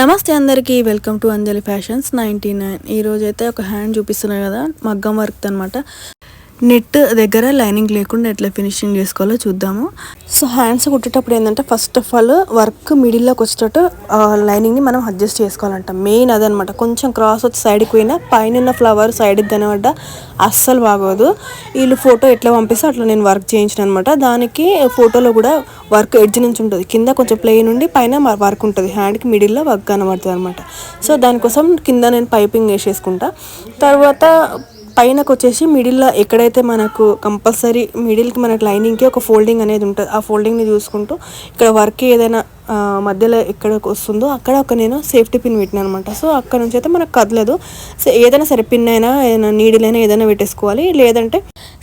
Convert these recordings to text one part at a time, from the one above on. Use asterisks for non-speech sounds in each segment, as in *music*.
నమస్తే అందరికీ welcome to Anjali fashions ninety nine. ఈరోజు అయితే ఒక హ్యాండ్ చూపిస్తున్నాయి కదా మగ్గం వర్క్ అనమాట నెట్ దగ్గర లైనింగ్ లేకుండా ఎట్లా ఫినిషింగ్ చేసుకోవాలో చూద్దాము. సో హ్యాండ్స్ కుట్టేటప్పుడు ఏంటంటే ఫస్ట్ ఆఫ్ ఆల్ వర్క్ మిడిల్లోకి వచ్చేటట్టు లైనింగ్ని మనం అడ్జస్ట్ చేసుకోవాలంట. మెయిన్ అదనమాట. కొంచెం క్రాస్ వచ్చి సైడ్కి పోయినా పైన ఫ్లవర్ సైడ్కి కనబడ్డ అస్సలు బాగోదు. వీళ్ళు ఫోటో ఎట్లా పంపిస్తే అట్లా నేను వర్క్ చేయించిన అనమాట. దానికి ఫోటోలో కూడా వర్క్ ఎడ్జ్ నుంచి ఉంటుంది. కింద కొంచెం ప్లెయిన్ ఉండి పైన వర్క్ ఉంటుంది. హ్యాండ్కి మిడిల్లో వర్క్ కనబడుతుంది అనమాట. సో దానికోసం కింద నేను పైపింగ్ వేసేసుకుంటా. తర్వాత పైనకు వచ్చేసి మిడిల్లో ఎక్కడైతే మనకు కంపల్సరీ మిడిల్కి మనకు లైనింగ్కి ఒక ఫోల్డింగ్ అనేది ఉంటుంది ఆ ఫోల్డింగ్ని చూసుకుంటూ ఇక్కడ వర్క్ ఏదైనా మధ్యలో ఎక్కడికి వస్తుందో అక్కడ ఒక నేను సేఫ్టీ పిన్ పెట్టిన అనమాట సో అక్కడ నుంచి అయితే మనకు కదలదు. సో ఏదైనా సరే పిన్ అయినా ఏదైనా నీడిలైనా ఏదైనా పెట్టేసుకోవాలి. లేదంటే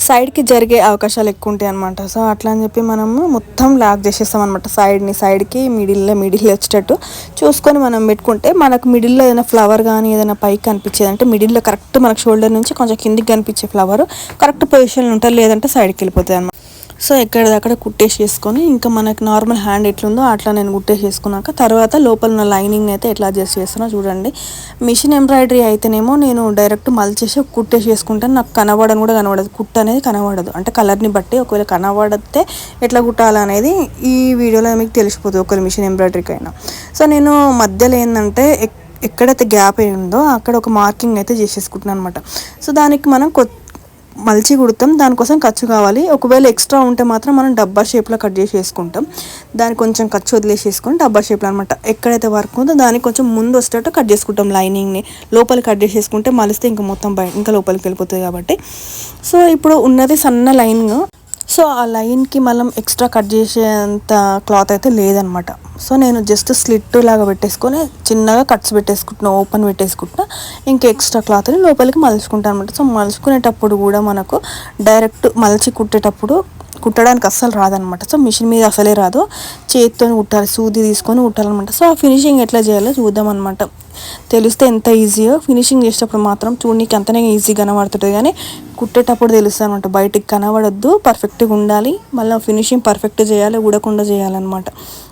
సైడ్కి జరిగే అవకాశాలు ఎక్కువ ఉంటాయి అనమాట సో అట్లా అని చెప్పి మనము మొత్తం లాక్ చేసేస్తాం అనమాట సైడ్ని సైడ్కి మిడిల్లో మిడిల్ వచ్చేటట్టు. చూసుకొని మనం పెట్టుకుంటే మనకు మిడిల్లో ఏదైనా ఫ్లవర్ కానీ ఏదైనా పైకి కనిపించేది అంటే మిడిల్లో కరెక్ట్ మనకు షోల్డర్ నుంచి కొంచెం కిందికి కనిపించే ఫ్లవర్ కరెక్ట్ పొజిషన్లో ఉంటుంది లేదంటే సైడ్కి వెళ్ళిపోతుంది అనమాట సో ఎక్కడిదక్కడ కుట్టేసేసుకొని ఇంకా మనకి నార్మల్ హ్యాండ్ ఎట్లుందో అట్లా నేను కుట్టేసేసుకున్నాక తర్వాత లోపల ఉన్న లైనింగ్ అయితే ఎట్లా అడ్జస్ట్ చేస్తున్నా చూడండి. మిషన్ ఎంబ్రాయిడరీ అయితేనేమో నేను డైరెక్ట్ మలిచేసి కుట్టేసేసుకుంటాను నాకు కనబడని కూడా కనబడదు. కుట్ట అనేది కనబడదు. అంటే కలర్ని బట్టి ఒకవేళ కనబడితే ఎట్లా కుట్టాలనేది ఈ వీడియోలో మీకు తెలిసిపోతుంది ఒకవేళ మిషన్ ఎంబ్రాయిడరీకి అయినా సో నేను మధ్యలో ఏంటంటే ఎక్- ఎక్కడైతే గ్యాప్ అయి ఉందో అక్కడ ఒక మార్కింగ్ అయితే చేసేసుకుంటున్నాను అనమాట సో దానికి మనం కొత్త మలిచి కుడతాం. దానికోసం ఖర్చు కావాలి. ఒకవేళ ఎక్స్ట్రా ఉంటే మాత్రం మనం డబ్బా షేప్లో కట్ చేసి వేసుకుంటాం దానికి కొంచెం ఖర్చు వదిలేసేసుకొని డబ్బా షేప్లో అనమాట ఎక్కడైతే వర్క్ ఉందో దానికి కొంచెం ముందు వచ్చేటట్టు కట్ చేసుకుంటాం లైనింగ్ని. లోపల కట్ చేసేసుకుంటే మలిస్తే ఇంకా మొత్తం బయట ఇంకా లోపలికి వెళ్ళిపోతుంది కాబట్టి. సో ఇప్పుడు ఉన్నది సన్న లైన్ సో ఆ లైన్కి మనం ఎక్స్ట్రా కట్ చేసేంత క్లాత్ అయితే లేదనమాట. సో నేను జస్ట్ స్లిట్ లాగా పెట్టేసుకొని చిన్నగా కట్స్ పెట్టేసుకుంటున్నా ఓపెన్ పెట్టేసుకుంటున్నా ఇంకా ఎక్స్ట్రా క్లాత్ని లోపలికి మలుచుకుంటాను అనమాట సో మలుచుకునేటప్పుడు కూడా మనకు డైరెక్ట్ మలిచి కుట్టేటప్పుడు కుట్టడానికి అస్సలు రాదనమాట. సో మిషన్ మీద అసలే రాదు. చేతితో కుట్టాలి సూది తీసుకొని కుట్టాలన్నమాట సో ఆ ఫినిషింగ్ ఎట్లా చేయాలో చూద్దాం అనమాట తెలిస్తే ఎంత ఈజీయో. ఫినిషింగ్ చేసేటప్పుడు మాత్రం చూడడానికి అంతనే ఈజీ కనబడుతుంది కానీ కుట్టేటప్పుడు తెలుస్తుంది అనమాట బయటికి కనబడద్దు. పర్ఫెక్ట్గా ఉండాలి. మళ్ళీ ఫినిషింగ్ పర్ఫెక్ట్ చేయాలి ఊడకుండా చేయాలన్నమాట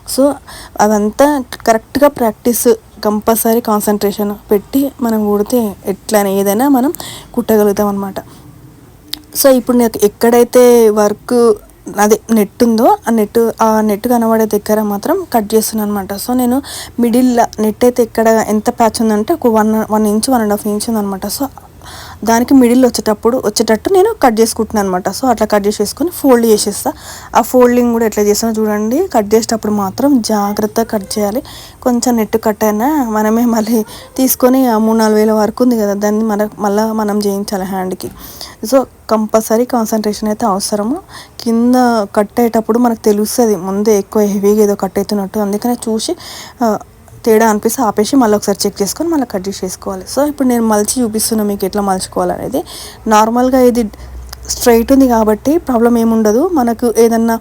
సో అదంతా కరెక్ట్గా ప్రాక్టీస్ కంపల్సరీ కాన్సన్ట్రేషన్ పెట్టి మనం కుడితే ఎట్లా ఏదైనా మనం కుట్టగలుగుతాం అనమాట సో ఇప్పుడు నాకు ఎక్కడైతే వర్క్ అదే నెట్ ఉందో ఆ నెట్ ఆ నెట్ కనబడే దగ్గర మాత్రం కట్ చేస్తున్నాను అనమాట సో నేను మిడిల్ నెట్ అయితే ఎక్కడ ఎంత ప్యాచ్ ఉందంటే ఒక one one inch one and half inch ఉందనమాట సో దానికి మిడిల్ వచ్చేటప్పుడు వచ్చేటట్టు నేను కట్ చేసుకుంటున్నాను అనమాట సో అట్లా కట్ చేసేసుకొని ఫోల్డ్ చేసేస్తా. ఆ ఫోల్డింగ్ కూడా ఎట్లా చేస్తానో చూడండి. కట్ చేసేటప్పుడు మాత్రం జాగ్రత్తగా కట్ చేయాలి. కొంచెం నెట్ కట్ అయినా మనమే మళ్ళీ తీసుకొని ఆ మూడు నాలుగు వేల వరకు ఉంది కదా దాన్ని మన మళ్ళీ మనం చేయించాలి హ్యాండ్కి. సో కంపల్సరీ కాన్సన్ట్రేషన్ అయితే అవసరము. కింద కట్ అయ్యేటప్పుడు మనకు తెలుస్తుంది. ముందే ఎక్కువ హెవీగా ఏదో కట్ అవుతున్నట్టు. అందుకనే చూసి తేడా అనిపిస్తే ఆపేసి మళ్ళీ ఒకసారి చెక్ చేసుకొని మళ్ళీ కట్ చేసుకోవాలి సో ఇప్పుడు నేను మలిచి చూపిస్తున్నా మీకు ఎట్లా మలుచుకోవాలనేది నార్మల్గా ఇది స్ట్రైట్ ఉంది కాబట్టి ప్రాబ్లం ఏముండదు. మనకు ఏదన్నా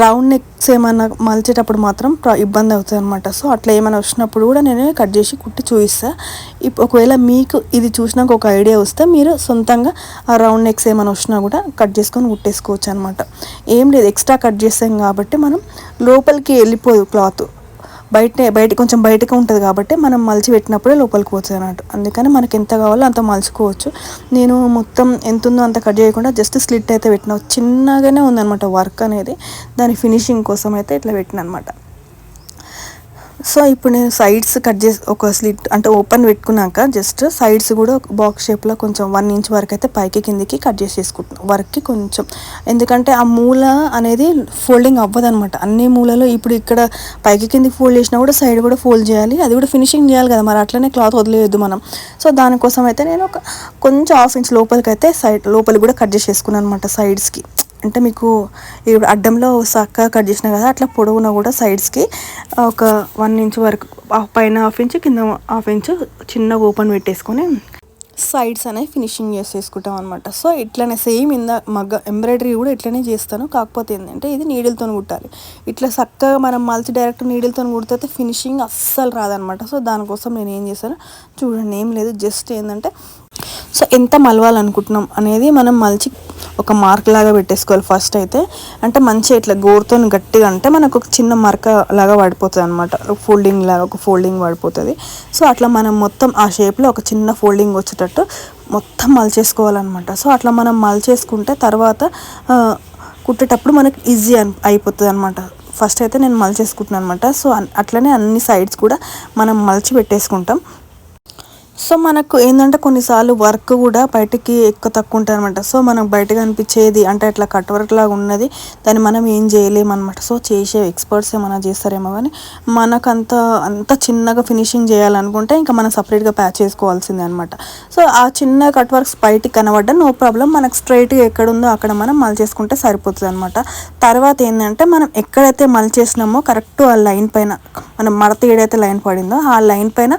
రౌండ్ నెక్స్ ఏమన్నా మలిచేటప్పుడు మాత్రం ఇబ్బంది అవుతుంది అనమాట సో అట్లా ఏమైనా వచ్చినప్పుడు కూడా నేను కట్ చేసి కుట్టి చూపిస్తా. ఒకవేళ మీకు ఇది చూసినాక ఒక ఐడియా వస్తే మీరు సొంతంగా ఆ రౌండ్ నెక్స్ ఏమైనా వచ్చినా కూడా కట్ చేసుకొని కుట్టేసుకోవచ్చు అనమాట ఏం లేదు ఎక్స్ట్రా కట్ చేస్తాం కాబట్టి మనం లోపలికి వెళ్ళిపోదు క్లాత్ బయట బయట కొంచెం బయటకు ఉంటుంది కాబట్టి మనం మలిచి పెట్టినప్పుడే లోపలికి పోతుంది అన్నట్టు. అందుకని మనకి ఎంత కావాలో అంత మలుచుకోవచ్చు. నేను మొత్తం ఎంత ఉందో అంత కట్ చేయకుండా జస్ట్ స్లిట్ అయితే పెట్టిన చిన్నగానే ఉందన్నమాట వర్క్ అనేది. దాని ఫినిషింగ్ కోసం అయితే ఇట్లా పెట్టిన అనమాట సో ఇప్పుడు నేను సైడ్స్ కట్ చేసి ఒక స్లిట్ అంటే ఓపెన్ పెట్టుకున్నాక జస్ట్ సైడ్స్ కూడా బాక్స్ షేప్లో కొంచెం వన్ ఇంచ్ వరకు అయితే పైకి కిందికి కట్ చేసేసుకుంటున్నాను వర్క్కి కొంచెం. ఎందుకంటే ఆ మూల అనేది ఫోల్డింగ్ అవ్వదనమాట అన్ని మూలలో ఇప్పుడు ఇక్కడ పైకి కిందికి ఫోల్డ్ చేసినా కూడా సైడ్ కూడా ఫోల్డ్ చేయాలి. అది కూడా ఫినిషింగ్ చేయాలి కదా మరి అట్లనే క్లాత్ వదిలేయద్దు మనం. సో దానికోసం అయితే నేను ఒక కొంచెం హాఫ్ ఇంచ్ లోపలికి అయితే సైడ్ లోపలి కూడా కట్ చేసేసుకున్నాను అనమాట సైడ్స్కి అంటే మీకు ఇప్పుడు అడ్డంలో చక్కగా కట్ చేసినా కదా అట్లా పొడవున కూడా సైడ్స్కి ఒక వన్ ఇంచ్ వరకు పైన హాఫ్ ఇంచ్ కింద హాఫ్ ఇంచ్ చిన్నగా ఓపెన్ పెట్టేసుకొని సైడ్స్ అనేవి ఫినిషింగ్ చేసేసుకుంటాం అనమాట సో ఇట్లనే సేమ్ ఇందా మగ్గ ఎంబ్రాయిడరీ కూడా ఇట్లనే చేస్తాను. కాకపోతే ఏంటంటే ఇది నీడిల్తో కుట్టాలి. ఇట్లా చక్కగా మనం మల్చి డైరెక్ట్ నీడిల్తో కుడితే ఫినిషింగ్ అస్సలు రాదనమాట సో దానికోసం నేను ఏం చేశాను చూడండి ఏం లేదు. జస్ట్ ఏంటంటే సో ఎంత మలవాలనుకుంటున్నాం అనేది మనం మలిచి ఒక మార్క్ లాగా పెట్టేసుకోవాలి ఫస్ట్ అయితే. అంటే మంచిగా ఇట్లా గోరుతో గట్టిగా అంటే మనకు ఒక చిన్న మరక లాగా పడిపోతుంది అనమాట ఫోల్డింగ్ లాగా ఒక ఫోల్డింగ్ పడిపోతుంది సో అట్లా మనం మొత్తం ఆ షేప్లో ఒక చిన్న ఫోల్డింగ్ వచ్చేటట్టు మొత్తం మలిచేసుకోవాలన్నమాట. సో అట్లా మనం మలిచేసుకుంటే తర్వాత కుట్టేటప్పుడు మనకు ఈజీ అని అయిపోతుంది అనమాట ఫస్ట్ అయితే నేను మలిచేసుకుంటున్నాను అనమాట సో అట్లనే అన్ని సైడ్స్ కూడా మనం మలిచి పెట్టేసుకుంటాం. సో మనకు ఏంటంటే కొన్నిసార్లు వర్క్ కూడా బయటికి ఎక్కువ తక్కువ ఉంటుంది అనమాట సో మనకు బయటకు అనిపించేది అంటే అట్లా కట్ వర్క్ లాగా ఉన్నది దాన్ని మనం ఏం చేయలేము అనమాట సో చేసే ఎక్స్పర్ట్స్ ఏమైనా చేస్తారేమో కానీ మనకంత అంత చిన్నగా ఫినిషింగ్ చేయాలనుకుంటే ఇంకా మనం సపరేట్గా ప్యాచ్ చేసుకోవాల్సిందే అనమాట సో ఆ చిన్న కట్ వర్క్స్ బయటికి కనబడ్డా నో ప్రాబ్లం. మనకు స్ట్రైట్గా ఎక్కడ ఉందో అక్కడ మనం మల్ చేసుకుంటే సరిపోతుంది అనమాట తర్వాత ఏంటంటే మనం ఎక్కడైతే మల్ చేసినామో కరెక్ట్ ఆ లైన్ పైన మనం మడత ఏడైతే లైన్ పడిందో ఆ లైన్ పైన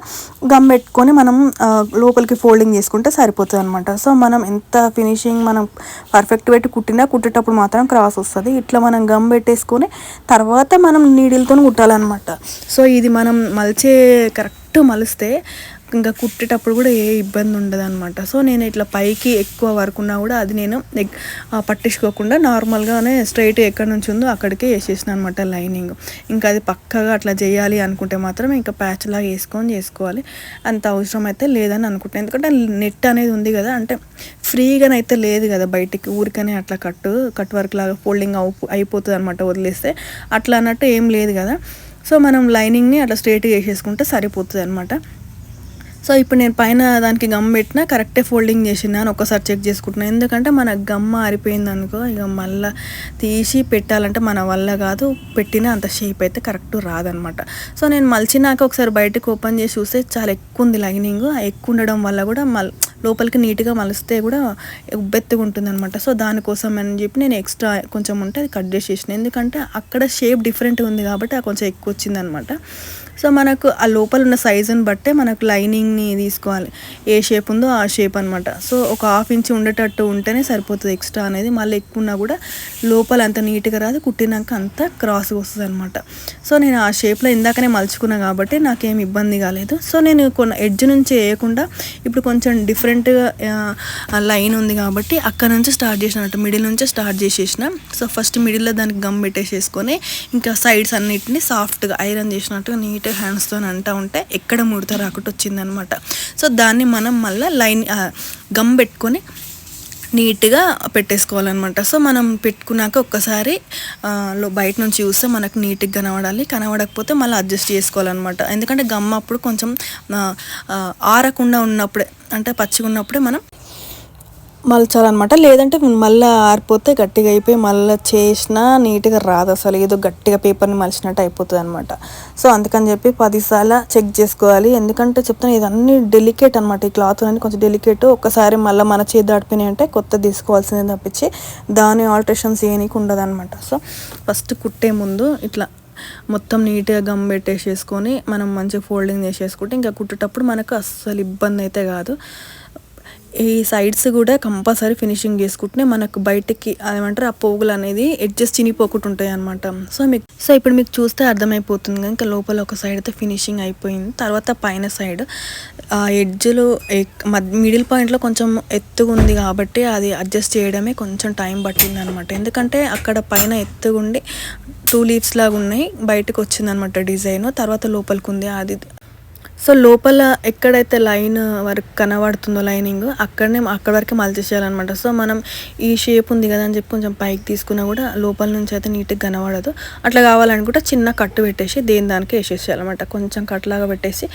గమ్ పెట్టుకొని మనం లోపలికి ఫోల్డింగ్ చేసుకుంటే సరిపోతుంది అనమాట సో మనం ఎంత ఫినిషింగ్ మనం పర్ఫెక్ట్ పెట్టి కుట్టినా కుట్టేటప్పుడు మాత్రం క్రాస్ వస్తుంది. ఇట్లా మనం గమ్ పెట్టేసుకొని తర్వాత మనం నీడిల్తో కుట్టాలన్నమాట. సో ఇది మనం మలిచే కరెక్ట్ మలిస్తే ఇంకా కుట్టేటప్పుడు కూడా ఏ ఇబ్బంది ఉండదు అనమాట సో నేను ఇట్లా పైకి ఎక్కువ వర్క్ ఉన్నా కూడా అది నేను ఎగ్- పట్టించుకోకుండా నార్మల్గానే స్ట్రైట్ ఎక్కడి నుంచి ఉందో అక్కడికే వేసేసిన అనమాట లైనింగ్. ఇంకా అది పక్కగా అట్లా చేయాలి అనుకుంటే మాత్రం ఇంకా ప్యాచ్ లాగా వేసుకొని చేసుకోవాలి. అంత అవసరం అయితే లేదని అనుకుంటాను ఎందుకంటే నెట్ అనేది ఉంది కదా అంటే ఫ్రీగానైతే లేదు కదా బయటికి ఊరికనే అట్లా కట్టు కట్ వర్క్ లాగా ఫోల్డింగ్ అయిపోతుంది అనమాట వదిలేస్తే. అట్లా అన్నట్టు ఏం లేదు కదా. సో మనం లైనింగ్ని అట్లా స్ట్రైట్గా వేసేసుకుంటే సరిపోతుంది అనమాట సో ఇప్పుడు నేను పైన దానికి గమ్ పెట్టినా కరెక్టే ఫోల్డింగ్ చేసినాను ఒకసారి చెక్ చేసుకుంటున్నాను ఎందుకంటే మన గమ్ ఆరిపోయింది అనుకో ఇక మళ్ళీ తీసి పెట్టాలంటే మన వల్ల కాదు పెట్టిన అంత షేప్ అయితే కరెక్ట్ రాదనమాట. సో నేను మలిచినాక ఒకసారి బయటకు ఓపెన్ చేసి చూస్తే చాలా ఎక్కువ ఉంది లైనింగ్. ఆ ఎక్కువ ఉండడం వల్ల కూడా మల్ లోపలికి నీట్గా మలిస్తే కూడా ఉబ్బెత్తుగా ఉంటుంది అనమాట సో దానికోసం అని చెప్పి నేను ఎక్స్ట్రా కొంచెం ఉంటే అది కట్ చేసేసిన. ఎందుకంటే అక్కడ షేప్ డిఫరెంట్ ఉంది కాబట్టి కొంచెం ఎక్కువ వచ్చిందనమాట. సో మనకు ఆ లోపల ఉన్న సైజుని బట్టే మనకు లైనింగ్ని తీసుకోవాలి. ఏ షేప్ ఉందో ఆ షేప్ అనమాట సో ఒక హాఫ్ ఇంచ్ ఉండేటట్టు ఉంటేనే సరిపోతుంది ఎక్స్ట్రా అనేది. మళ్ళీ ఎక్కువ ఉన్నా కూడా లోపల అంత నీట్గా రాదు కుట్టినాక అంత క్రాస్గా వస్తుంది అనమాట సో నేను ఆ షేప్లో ఇందాకనే మలుచుకున్నా కాబట్టి నాకేం ఇబ్బంది కాలేదు. సో నేను కొన్ని ఎడ్జ్ నుంచి వేయకుండా ఇప్పుడు కొంచెం డిఫరెంట్గా లైన్ ఉంది కాబట్టి అక్కడ నుంచి స్టార్ట్ చేసినట్టు మిడిల్ నుంచి స్టార్ట్ చేసేసిన. సో ఫస్ట్ మిడిల్లో దానికి గమ్ పెట్టేసేసుకొని ఇంకా సైడ్స్ అన్నిటిని సాఫ్ట్గా ఐరన్ చేసినట్టుగా నీట్గా హ్యాండ్స్తో అంటూ ఉంటే ఎక్కడ ముడత రాకుండా వచ్చిందనమాట సో దాన్ని మనం మళ్ళీ లైన్ గమ్ పెట్టుకొని నీట్గా పెట్టేసుకోవాలన్నమాట సో మనం పెట్టుకున్నాక ఒక్కసారి బయట నుంచి చూస్తే మనకు నీట్గా కనబడాలి. కనబడకపోతే మళ్ళీ అడ్జస్ట్ చేసుకోవాలన్నమాట ఎందుకంటే గమ్ అప్పుడు కొంచెం ఆరకుండా ఉన్నప్పుడే అంటే పచ్చిగా ఉన్నప్పుడే మనం మలచాలన్నమాట. లేదంటే మళ్ళీ ఆరిపోతే గట్టిగా అయిపోయి మళ్ళీ చేసినా నీట్గా రాదు అసలు. ఏదో గట్టిగా పేపర్ని మలిచినట్టు అయిపోతుంది అనమాట సో అందుకని చెప్పి పదిసార్లు చెక్ చేసుకోవాలి. ఎందుకంటే చెప్తాను ఇది అన్ని డెలికేట్ అనమాట ఈ క్లాత్ అనేది కొంచెం డెలికేట్ ఒక్కసారి మళ్ళీ మన చేతి దాటిపోయినాయి అంటే కొత్త తీసుకోవాల్సిందే తప్పించి దాని ఆల్టరేషన్స్ ఏనికి ఉండదు అనమాట సో ఫస్ట్ కుట్టే ముందు ఇట్లా మొత్తం నీట్గా గమ్ పెట్టేసేసుకొని మనం మంచిగా ఫోల్డింగ్ చేసేసుకుంటే ఇంకా కుట్టేటప్పుడు మనకు అస్సలు ఇబ్బంది అయితే కాదు. ఈ సైడ్స్ కూడా కంపల్సరీ ఫినిషింగ్ చేసుకుంటే మనకు బయటికి ఏమంటారు ఆ పోగులు అనేది ఎడ్జెస్ చినిపోకుండా ఉంటాయి అనమాట సో మీకు సో ఇప్పుడు మీకు చూస్తే అర్థమైపోతుంది ఇంకా లోపల ఒక సైడ్ అయితే ఫినిషింగ్ అయిపోయింది. తర్వాత పైన సైడ్ ఆ ఎడ్జ్లు మిడిల్ పాయింట్లో కొంచెం ఎత్తుగా ఉంది కాబట్టి అది అడ్జస్ట్ చేయడమే కొంచెం టైం పట్టింది అనమాట ఎందుకంటే అక్కడ పైన ఎత్తుగుండి టూ లీవ్స్ లాగా ఉన్నాయి బయటకు వచ్చింది అనమాట డిజైన్ తర్వాత లోపలికి ఉంది అది సో లోపల ఎక్కడైతే లైన్ వరకు కనబడుతుందో లైనింగ్ అక్కడనే అక్కడ వరకే మలిచేసేయాలన్నమాట సో మనం ఈ షేప్ ఉంది కదా అని చెప్పి కొంచెం పైకి తీసుకున్నా కూడా లోపల నుంచి అయితే నీట్గా కనబడదు. అట్లా కావాలనుకుంటే చిన్న కట్టు పెట్టేసి దేని దానికి వేసేసేయాలన్నమాట. కొంచెం కట్లాగా పెట్టేసి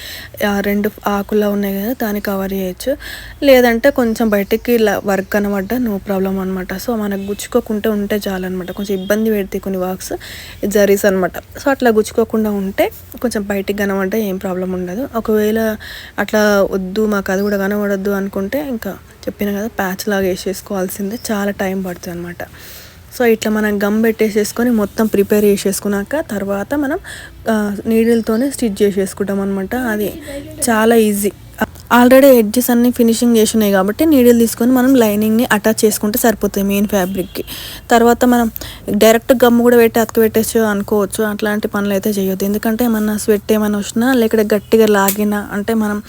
రెండు ఆకులా ఉన్నాయి కదా దాన్ని కవర్ చేయొచ్చు. లేదంటే కొంచెం బయటికి వర్క్ కనబడ్డా నో ప్రాబ్లం అనమాట సో మనకు గుచ్చుకోకుంటే ఉంటే చాలన్నమాట. కొంచెం ఇబ్బంది పెడితే కొన్ని వర్క్స్ జరీస్ అనమాట సో అట్లా గుచ్చుకోకుండా ఉంటే కొంచెం బయటికి కనబడ్డా ఏం ప్రాబ్లం ఉండదు. ఒకవేళ అట్లా వద్దు మాకు అది కూడా కనబడద్దు అనుకుంటే ఇంకా చెప్పిన కదా ప్యాచ్ లాగా వేసేసుకోవాల్సిందే. చాలా టైం పడుతుంది అనమాట సో ఇట్లా మనం గమ్ పెట్టేసేసుకొని మొత్తం ప్రిపేర్ చేసేసుకున్నాక తర్వాత మనం నీడిల్తోనే స్టిచ్ చేసేసుకుంటాం అనమాట అది చాలా ఈజీ ఆల్రెడీ ఎడ్జెస్ అన్ని ఫినిషింగ్ చేసి ఉన్నాయి కాబట్టి నీడిల్ తీసుకొని మనం లైనింగ్ని అటాచ్ చేసుకుంటే సరిపోతుంది మెయిన్ ఫ్యాబ్రిక్కి. తర్వాత మనం డైరెక్ట్ గమ్ము కూడా పెట్టి అతక పెట్టేసి అనుకోవచ్చు అట్లాంటి పనులు అయితే చేయొద్దు. ఎందుకంటే ఏమన్నా స్వెట్ ఏమైనా వచ్చినా లేకపోతే గట్టిగా లాగినా అంటే మనం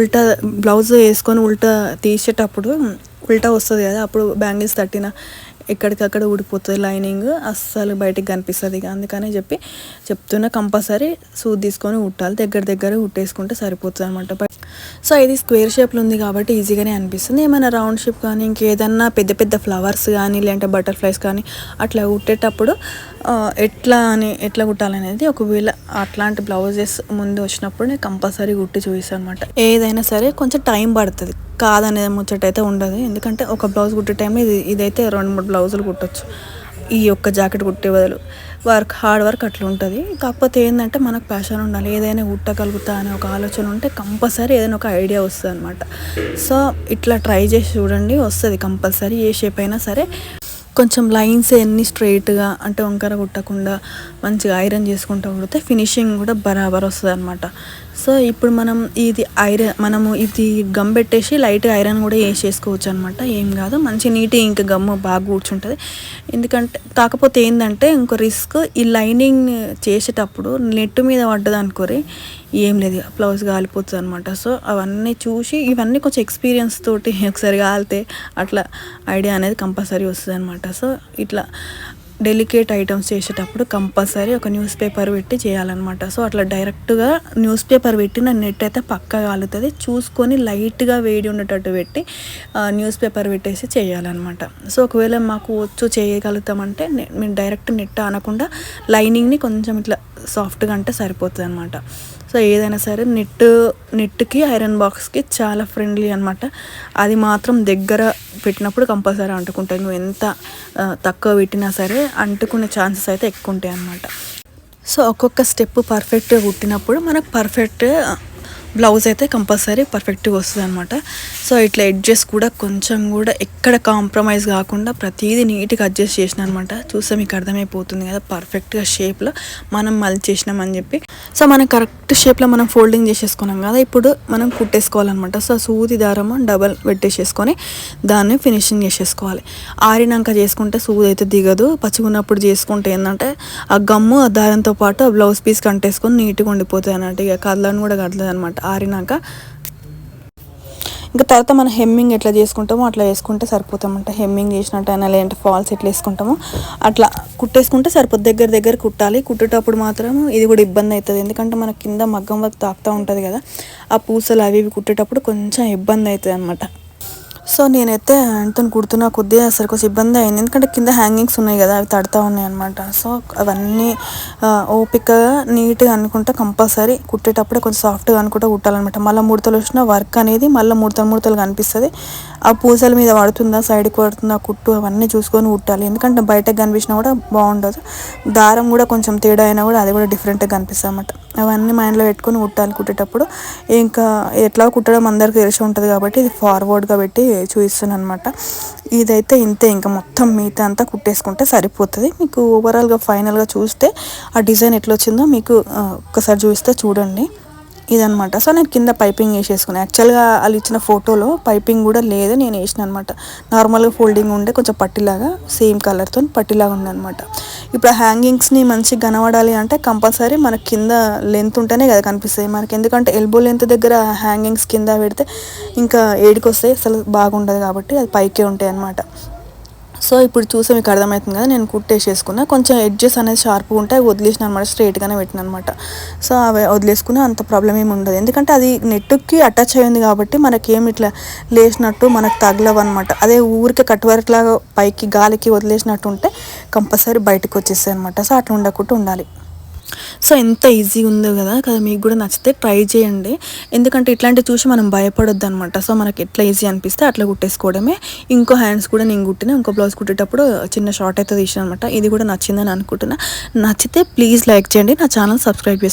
ఉల్టా బ్లౌజ్ వేసుకొని ఉల్టా తీసేటప్పుడు ఉల్టా వస్తుంది కదా అప్పుడు బ్యాంగిల్స్ తట్టిన ఎక్కడికక్కడ ఊడిపోతుంది లైనింగ్ అస్సలు బయటికి కనిపిస్తుంది ఇక. అందుకని చెప్పి చెప్తున్నా కంపల్సరీ సూది తీసుకొని ఉట్టాలి. దగ్గర దగ్గర ఉట్టేసుకుంటే సరిపోతుంది అనమాట సో ఇది స్క్వేర్ షేప్లో ఉంది కాబట్టి ఈజీగానే అనిపిస్తుంది. ఏమైనా రౌండ్ షేప్ కానీ ఇంకేదన్నా పెద్ద పెద్ద ఫ్లవర్స్ కానీ లేదంటే బటర్ఫ్లైస్ కానీ అట్లా కుట్టేటప్పుడు ఎట్లా అని ఎట్లా కుట్టాలనేది ఒకవేళ అట్లాంటి బ్లౌజెస్ ముందు వచ్చినప్పుడు నేను కంపల్సరీ కుట్టి చూపిస్తాను అనమాట ఏదైనా సరే కొంచెం టైం పడుతుంది. కాదనేది ముచ్చట అయితే ఉండదు. ఎందుకంటే ఒక బ్లౌజ్ కుట్టే టైంలో ఇది ఇదైతే రెండు మూడు బ్లౌజులు కుట్టచ్చు. ఈ ఒక్క జాకెట్ కుట్టే బదులు వర్క్ హార్డ్ వర్క్ అట్లా ఉంటుంది. కాకపోతే ఏంటంటే మనకు ప్యాషన్ ఉండాలి. ఏదైనా కుట్టగలుగుతా అనే ఒక ఆలోచన ఉంటే కంపల్సరీ ఏదైనా ఒక ఐడియా వస్తుంది అనమాట సో ఇట్లా ట్రై చేసి చూడండి వస్తుంది కంపల్సరీ. ఏ షేప్ అయినా సరే కొంచెం లైన్స్ ఎన్ని స్ట్రైట్గా అంటే వంకర కుట్టకుండా మంచిగా ఐరన్ చేసుకుంటూ కుడితే ఫినిషింగ్ కూడా బరాబర్ వస్తుంది అనమాట సో ఇప్పుడు మనం ఇది ఐరన్ మనము ఇది గమ్ పెట్టేసి లైట్ ఐరన్ కూడా వేసేసుకోవచ్చు అనమాట ఏం కాదు మంచి నీటి ఇంకా గమ్ము బాగా కూర్చుంటుంది. ఎందుకంటే కాకపోతే ఏంటంటే ఇంకో రిస్క్ ఈ లైనింగ్ చేసేటప్పుడు నెట్ మీద పడ్డది అనుకోరి ఏం లేదు బ్లౌజ్ కాలిపోతుంది అనమాట సో అవన్నీ చూసి ఇవన్నీ కొంచెం ఎక్స్పీరియన్స్ తోటి *laughs* ఒకసారి కాలితే అట్లా ఐడియా అనేది కంపల్సరీ వస్తుంది అనమాట సో ఇట్లా డెలికేట్ ఐటమ్స్ చేసేటప్పుడు కంపల్సరీ ఒక న్యూస్ పేపర్ పెట్టి చేయాలన్నమాట. సో అట్లా డైరెక్ట్గా న్యూస్ పేపర్ పెట్టిన నెట్ అయితే పక్క కాలుతుంది. చూసుకొని లైట్గా వేడి ఉండేటట్టు పెట్టి న్యూస్ పేపర్ పెట్టేసి చేయాలన్నమాట. సో ఒకవేళ మాకు వచ్చు చేయగలుగుతామంటే మేము డైరెక్ట్ నెట్ అనకుండా లైనింగ్ని కొంచెం ఇట్లా సాఫ్ట్గా అంటే సరిపోతుంది అనమాట సో ఏదైనా సరే నెట్ నెట్కి ఐరన్ బాక్స్కి చాలా ఫ్రెండ్లీ అనమాట అది మాత్రం దగ్గర పెట్టినప్పుడు కంపల్సరీ అంటుకుంటాయి. నువ్వు ఎంత తక్కువ పెట్టినా సరే అంటుకునే ఛాన్సెస్ అయితే ఎక్కువ ఉంటాయి అనమాట సో ఒక్కొక్క స్టెప్ పర్ఫెక్ట్గా కుట్టినప్పుడు మనకు పర్ఫెక్ట్ బ్లౌజ్ అయితే కంపల్సరీ పర్ఫెక్ట్గా వస్తుంది అనమాట సో ఇట్లా ఎడ్జెస్ కూడా కొంచెం కూడా ఎక్కడ కాంప్రమైజ్ కాకుండా ప్రతిదీ నీట్గా అడ్జస్ట్ చేసిన అనమాట చూస్తే మీకు అర్థమైపోతుంది కదా పర్ఫెక్ట్గా షేప్లో మనం మళ్ళీ చేసినామని చెప్పి. సో మనం కరెక్ట్ షేప్లో మనం ఫోల్డింగ్ చేసేసుకున్నాం కదా ఇప్పుడు మనం కుట్టేసుకోవాలన్నమాట. సో సూది దారము డబల్ పెట్టేసేసుకొని దాన్ని ఫినిషింగ్ చేసేసుకోవాలి. ఆరినాక చేసుకుంటే సూది అయితే దిగదు. పచ్చిగున్నప్పుడు చేసుకుంటే ఏంటంటే ఆ గమ్ము ఆ దారంతో పాటు ఆ బ్లౌజ్ పీస్ కంటేసుకొని నీట్గా ఉండిపోతుంది అన్నట్టు ఇక కదలని కూడా కదలదు అనమాట ఆరినాక ఇంకా తర్వాత మనం హెమ్మింగ్ ఎట్లా చేసుకుంటామో అట్లా వేసుకుంటే సరిపోతామంట. హెమ్మింగ్ చేసినట్టయినా లేదంటే ఫాల్స్ ఎట్లా వేసుకుంటామో అట్లా కుట్టేసుకుంటే సరిపోతుంది దగ్గర దగ్గర కుట్టాలి. కుట్టేటప్పుడు మాత్రం ఇది కూడా ఇబ్బంది అవుతుంది. ఎందుకంటే మన కింద మగ్గం వరకు తాకుతూ ఉంటుంది కదా. ఆ పూసలు అవి ఇవి కుట్టేటప్పుడు కొంచెం ఇబ్బంది అవుతుంది అనమాట సో నేనైతే ఆయనతో కుడుతున్నా కొద్దిగా అసలు కొంచెం ఇబ్బంది అయింది. ఎందుకంటే కింద హ్యాంగింగ్స్ ఉన్నాయి కదా అవి తడతా ఉన్నాయి అనమాట సో అవన్నీ ఓపికగా నీట్గా అనుకుంటే కంపల్సరీ కుట్టేటప్పుడే కొంచెం సాఫ్ట్గా అనుకుంటే కుట్టాలన్నమాట. మళ్ళీ ముడతలు వచ్చిన వర్క్ అనేది మళ్ళీ ముడతలు ముడతలు కనిపిస్తుంది ఆ పూసల మీద పడుతుందా సైడ్కి పడుతుందా కుట్టు అవన్నీ చూసుకొని కుట్టాలి. ఎందుకంటే బయటకు కనిపించినా కూడా బాగుండదు. దారం కూడా కొంచెం తేడా అయినా కూడా అది కూడా డిఫరెంట్గా కనిపిస్తుంది అన్నమాట అవన్నీ మైండ్లో పెట్టుకొని కుట్టాలి కుట్టేటప్పుడు. ఇంకా ఎట్లా కుట్టడం అందరికీ తెలిసి ఉంటుంది కాబట్టి ఇది ఫార్వర్డ్గా పెట్టి చూపిస్తున్నాను అనమాట ఇదైతే ఇంతే ఇంకా మొత్తం మిగతా అంతా కుట్టేసుకుంటే సరిపోతుంది. మీకు ఓవరాల్గా ఫైనల్గా చూస్తే ఆ డిజైన్ ఎట్లా వచ్చిందో మీకు ఒకసారి చూస్తే చూడండి. ఇదనమాట సో నేను కింద పైపింగ్ వేసేసుకున్నాను యాక్చువల్గా వాళ్ళు ఇచ్చిన ఫోటోలో పైపింగ్ కూడా లేదు నేను వేసిన అనమాట నార్మల్గా ఫోల్డింగ్ ఉండే కొంచెం పట్టిలాగా సేమ్ కలర్తో పట్టిలాగా ఉందనమాట అనమాట ఇప్పుడు హ్యాంగింగ్స్ని మంచిగా కనబడాలి అంటే కంపల్సరీ మనకి కింద లెంత్ ఉంటేనే కదా కనిపిస్తాయి. మనకి ఎందుకంటే ఎల్బో లెంత్ దగ్గర హ్యాంగింగ్స్ కింద పెడితే ఇంకా ఏడికి వస్తాయి అసలు బాగుండదు కాబట్టి అది పైకే ఉంటాయి అన్నమాట సో ఇప్పుడు చూసే మీకు అర్థమవుతుంది కదా నేను కుట్టేసేసుకున్నా. కొంచెం ఎడ్జెస్ అనేది షార్ప్గా ఉంటే అవి వదిలేసిన అనమాట స్ట్రైట్గానే పెట్టిన అనమాట. సో అవి వదిలేసుకున్న అంత ప్రాబ్లం ఏమి ఉండదు. ఎందుకంటే అది నెట్టుకి అటాచ్ అయ్యింది కాబట్టి మనకేమి ఇట్లా లేచినట్టు మనకు తగలవు అనమాట. అదే ఊరికే కట్ వర్క్ లాగా పైకి గాలికి వదిలేసినట్టు ఉంటే కంపల్సరీ బయటకు వచ్చేస్తాయి అనమాట. సో అట్లా ఉండకుండా ఉండాలి. సో ఎంత ఈజీ ఉందో కదా కదా మీకు కూడా నచ్చితే ట్రై చేయండి. ఎందుకంటే ఇట్లాంటివి చూసి మనం భయపడొద్దు అనమాట సో మనకి ఎట్లా ఈజీ అనిపిస్తే అట్లా కుట్టేసుకోవడమే. ఇంకో హ్యాండ్స్ కూడా నేను కుట్టిన ఇంకో బ్లౌజ్ కుట్టేటప్పుడు చిన్న షార్ట్ అయితే తీసిన అనమాట. ఇది కూడా నచ్చిందని అనుకుంటున్నా. నచ్చితే ప్లీజ్ లైక్ చేయండి. నా ఛానల్ సబ్స్క్రైబ్ చేసుకోండి